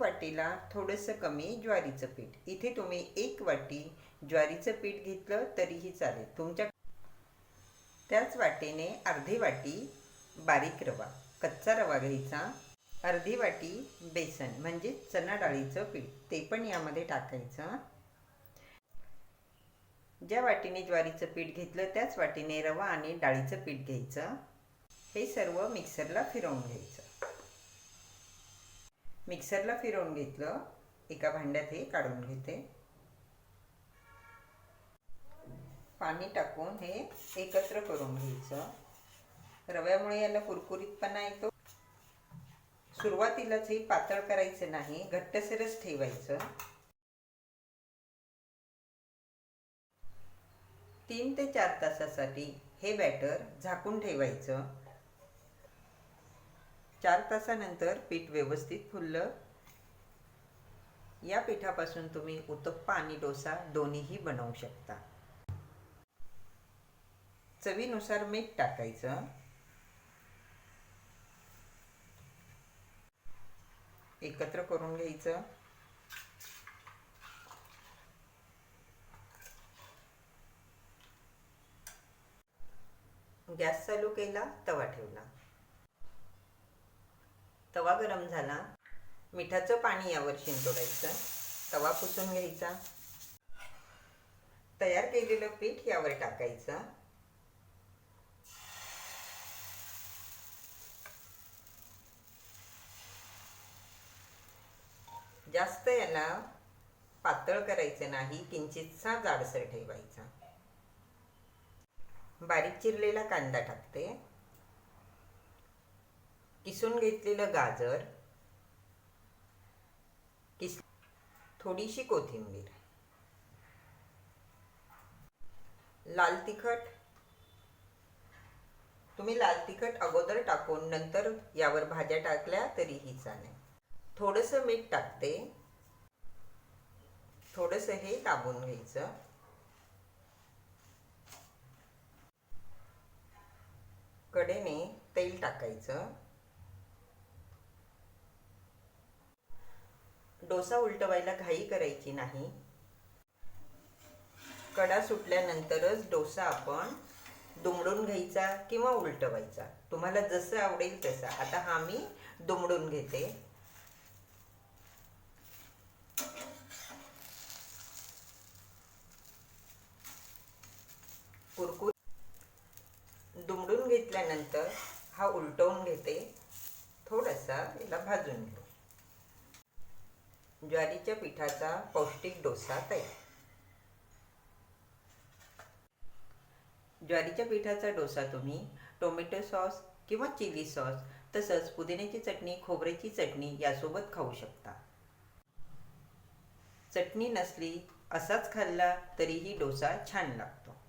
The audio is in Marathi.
वाटीला थोडंसं कमी ज्वारीचं पीठ. इथे तुम्ही एक वाटी ज्वारीचं पीठ घेतलं तरीही चालेल. तुमच्या त्याच वाटेने अर्धी वाटी बारीक रवा. कच्चा रवा घ्यायचा. अर्धी वाटी बेसन म्हणजे चणा डाळीचं पीठ. ते पण यामध्ये टाकायचं. ज्या वाटीने ज्वारीचं पीठ घेतलं त्याच वाटीने रवा आणि डाळीचं पीठ घ्यायचं. हे सर्व मिक्सरला फिरवून घ्यायचं. मिक्सरला फिरवून घेतलं एका भांड्यात हे काढून घेते. पाणी टाकून हे एकत्र करून घ्यायचं. रव्यामुळे याला कुरकुरीतपणा येतो. सुरुवातीलाच हे पातळ करायचं नाही घट्टसरच ठेवायचं. तीन ते चार तासासाठी हे बॅटर झाकून ठेवायचं. चार तासानंतर पीठ व्यवस्थित फुललं. या पिठापासून तुम्ही उत्तप्पा आणि डोसा दोन्हीही बनवू शकता. चवीनुसार मीठ टाकायचं. एकत्र करून घ्यायचं. गॅस चालू केला तवा ठेवला. तवा गरम झाला. मिठाचं पाणी यावर शिंतोडायचं. तवा पुसून घ्यायचा. तयार केलेलं पीठ यावर टाकायचं. जास्त याला पातळ करायचं नाही किंचितसा जाडसर ठेवायचा. बारीक चिरलेला कांदा टाकते. किसून घेतलेलं गाजर किस थोडीशी कोथिंबीर लाल तिखट. तुम्ही लाल तिखट अगोदर टाकून नंतर यावर भाज्या टाकल्या तरीही चालेल. थोडंसं मीठ टाकते. थोडंसं हे दाबून घ्यायचं. कडेने तेल टाकायचं. डोसा उलटवायला घाई करायची नाही. कडा सुटल्यानंतरच डोसा आपण दुमडून घ्यायचा किंवा उलटवायचा. तुम्हाला जसं आवडेल तसा. आता हा मी दुमडून घेते. कुरकुर दुमडून घेतल्यानंतर हा उलटवून घेते. थोडासा याला भाजून घेऊ. ज्वारीच्या पिठाचा पौष्टिक डोसा तयार. ज्वारीच्या पिठाचा डोसा तुम्ही टोमॅटो सॉस किंवा चिली सॉस तसंच पुदिन्याची चटणी खोबऱ्याची चटणी यासोबत खाऊ शकता. चटणी नसली असाच खाल्ला तरीही डोसा छान लागतो.